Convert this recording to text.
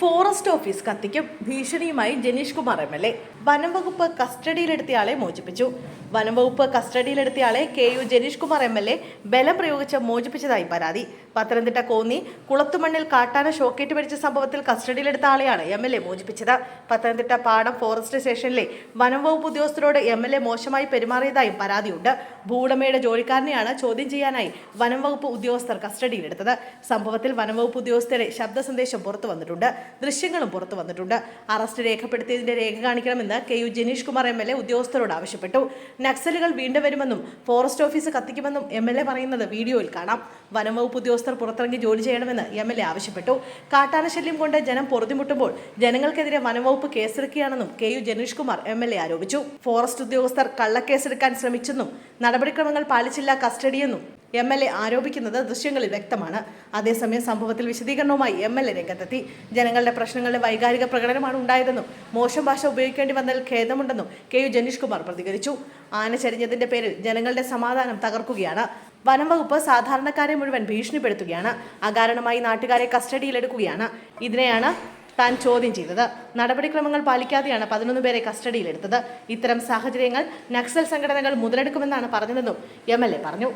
Forest office കത്തിക്കും. ഭീഷണിയുമായി Janeesh Kumar M L A. വനം വകുപ്പ് കസ്റ്റഡിയിലെടുത്തയാളെ മോചിപ്പിച്ചു. വനം വകുപ്പ് കസ്റ്റഡിയിലെടുത്തയാളെ K U Janeesh Kumar M L A ബലം പ്രയോഗിച്ച് മോചിപ്പിച്ചതായി പരാതി. പത്തനംതിട്ട കോന്നി കുളത്തുമണ്ണിൽ കാട്ടാന ഷോക്കേറ്റ് മരിച്ച സംഭവത്തിൽ കസ്റ്റഡിയിലെടുത്ത ആളെയാണ് എം എൽ എ മോചിപ്പിച്ചത്. പത്തനംതിട്ട പാടം ഫോറസ്റ്റ് സ്റ്റേഷനിലെ വനം വകുപ്പ് ഉദ്യോഗസ്ഥരോട് എം എൽ എ മോശമായി പെരുമാറിയതായും പരാതിയുണ്ട്. ഭൂവുടമയുടെ ജോലിക്കാരനെയാണ് ചോദ്യം ചെയ്യാനായി വനം വകുപ്പ് ഉദ്യോഗസ്ഥർ കസ്റ്റഡിയിലെടുത്തത്. സംഭവത്തിൽ വനം വകുപ്പ് ഉദ്യോഗസ്ഥരെ ശബ്ദ സന്ദേശം പുറത്തു വന്നിട്ടുണ്ട്. ദൃശ്യങ്ങളും പുറത്തു വന്നിട്ടുണ്ട്. അറസ്റ്റ് രേഖപ്പെടുത്തിയതിന്റെ രേഖ കാണിക്കണമെന്ന് K U Janeesh Kumar M L A ഉദ്യോഗസ്ഥരോട് ആവശ്യപ്പെട്ടു. നക്സലുകൾ വീണ്ടും വരുമെന്നും ഫോറസ്റ്റ് ഓഫീസ് കത്തിക്കുമെന്നും എം എൽ എ പറയുന്നത് വീഡിയോയിൽ കാണാം. വനം വകുപ്പ് ഉദ്യോഗസ്ഥർ പുറത്തിറങ്ങി ജോലി ചെയ്യണമെന്ന് എം എൽ എ ആവശ്യപ്പെട്ടു. കാട്ടാന ശല്യം കൊണ്ട് ജനം പൊറുതിമുട്ടുമ്പോൾ ജനങ്ങൾക്കെതിരെ വനംവകുപ്പ് കേസെടുക്കുകയാണെന്നും K U Janeesh Kumar M L A ആരോപിച്ചു. ഫോറസ്റ്റ് ഉദ്യോഗസ്ഥർ കള്ളക്കേസെടുക്കാൻ ശ്രമിച്ചെന്നും നടപടിക്രമങ്ങൾ പാലിച്ചില്ല കസ്റ്റഡിയെന്നും എം എൽ എ ആരോപിക്കുന്നത് ദൃശ്യങ്ങളിൽ വ്യക്തമാണ്. അതേസമയം സംഭവത്തിൽ വിശദീകരണവുമായി എം എൽ എ രംഗത്തെത്തി. ജനങ്ങളുടെ പ്രശ്നങ്ങളുടെ വൈകാരിക പ്രകടനമാണ് ഉണ്ടായതെന്നും മോശം ഭാഷ ഉപയോഗിക്കേണ്ടി വന്നതിൽ ഖേദമുണ്ടെന്നും കെ യു ജനീഷ് കുമാർ പ്രതികരിച്ചു. ആന ചരിഞ്ഞതിന്റെ പേരിൽ ജനങ്ങളുടെ സമാധാനം തകർക്കുകയാണ്. വനം വകുപ്പ് സാധാരണക്കാരെ മുഴുവൻ ഭീഷണിപ്പെടുത്തുകയാണ്. അകാരണമായി നാട്ടുകാരെ കസ്റ്റഡിയിലെടുക്കുകയാണ്. ഇതിനെയാണ് താൻ ചോദ്യം ചെയ്തത്. നടപടിക്രമങ്ങൾ പാലിക്കാതെയാണ് പതിനൊന്ന് പേരെ കസ്റ്റഡിയിലെടുത്തത്. ഇത്തരം സാഹചര്യങ്ങൾ നക്സൽ സംഘടനകൾ മുതലെടുക്കുമെന്നാണ് പറഞ്ഞതെന്നും എം പറഞ്ഞു.